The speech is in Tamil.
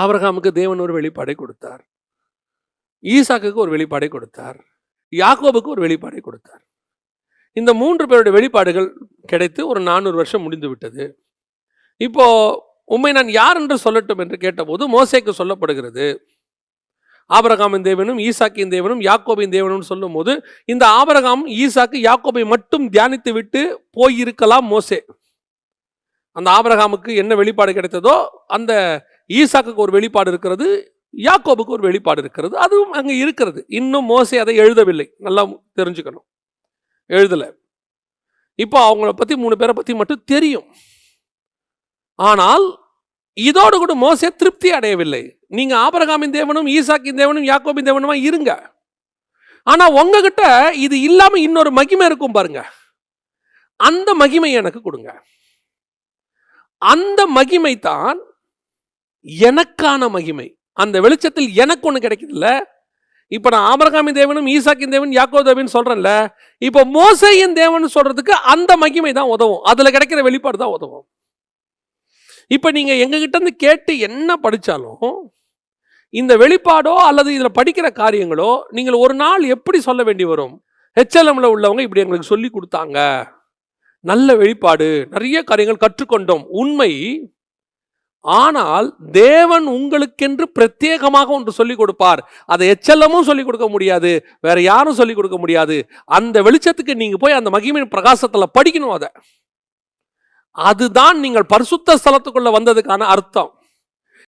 ஆபரகாமுக்கு தேவன் ஒரு வெளிப்பாடை கொடுத்தார். ஈசாக்குக்கு ஒரு வெளிப்பாடை கொடுத்தார். யாக்கோபுக்கு ஒரு வெளிப்பாடை கொடுத்தார். இந்த மூன்று பேருடைய வெளிப்பாடுகள் கிடைத்து ஒரு நானூறு வருஷம் முடிந்து விட்டது இப்போ உண்மை நான் யார் என்று சொல்லட்டும் என்று கேட்டபோது மோசேக்கு சொல்லப்படுகிறது. ஆபரகாமின் தேவனும் ஈசாக்கின் தேவனும் யாக்கோபின் தேவனும் சொல்லும்போது இந்த ஆபரகாம் ஈசாக்கு யாக்கோபை மட்டும் தியானித்து விட்டு போயிருக்கலாம் மோசே. அந்த ஆபரகாமுக்கு என்ன வெளிப்பாடு கிடைத்ததோ அந்த ஈசாக்குக்கு ஒரு வெளிப்பாடு இருக்கிறது யாக்கோபுக்கு ஒரு வெளிப்பாடு இருக்கிறது அதுவும் அங்கே இருக்கிறது. இன்னும் மோசை அதை எழுதவில்லை. நல்லா தெரிஞ்சுக்கணும். எழுதலை. இப்போ அவங்கள பற்றி மூணு பேரை பற்றி மட்டும் தெரியும். ஆனால் இதோடு கூட மோசே திருப்தி அடையவில்லை. நீங்க ஆபரகாமின் தேவனும் ஈசாக்கின் தேவனும் யாக்கோபின் தேவனுமா இருங்க. ஆனா உங்ககிட்ட இது இல்லாமல் இன்னொரு மகிமை இருக்கும் பாருங்க. அந்த மகிமை எனக்கு கொடுங்க. அந்த மகிமை தான் எனக்கான மகிமை. அந்த வெளிச்சத்தில் எனக்கு ஒன்று கிடைக்குதுல்ல? இப்போ நான் ஆபரகாமி தேவனும் ஈசாக்கின் தேவன் யாக்கோ தேவன் சொல்கிறேன்ல இப்போ மோசையின் தேவன் சொல்கிறதுக்கு அந்த மகிமை தான் உதவும். அதில் கிடைக்கிற வெளிப்பாடு தான் உதவும். இப்போ நீங்கள் எங்ககிட்ட இருந்து கேட்டு என்ன படித்தாலும் இந்த வெளிப்பாடோ அல்லது இதில் படிக்கிற காரியங்களோ நீங்கள் ஒரு நாள் எப்படி சொல்ல வேண்டி வரும்? ஹெச்எல்எம்ல உள்ளவங்க இப்படி எங்களுக்கு சொல்லி கொடுத்தாங்க. நல்ல வெளிப்பாடு நிறைய காரியங்கள் கற்றுக்கொண்டோம். உண்மை ஆனால் தேவன் உங்களுக்கென்று பிரத்யேகமாக ஒன்று சொல்லிக் கொடுப்பார். அதை எச்சலமும் சொல்லிக் கொடுக்க முடியாது வேற யாரும் சொல்லிக் கொடுக்க முடியாது. அந்த வெளிச்சத்துக்கு நீங்க போய் அந்த மகிமையின் பிரகாசத்தில் படிக்கணும் அதை. அதுதான் நீங்கள் பரிசுத்த ஸ்தலத்துக்குள்ள வந்ததுக்கான அர்த்தம்.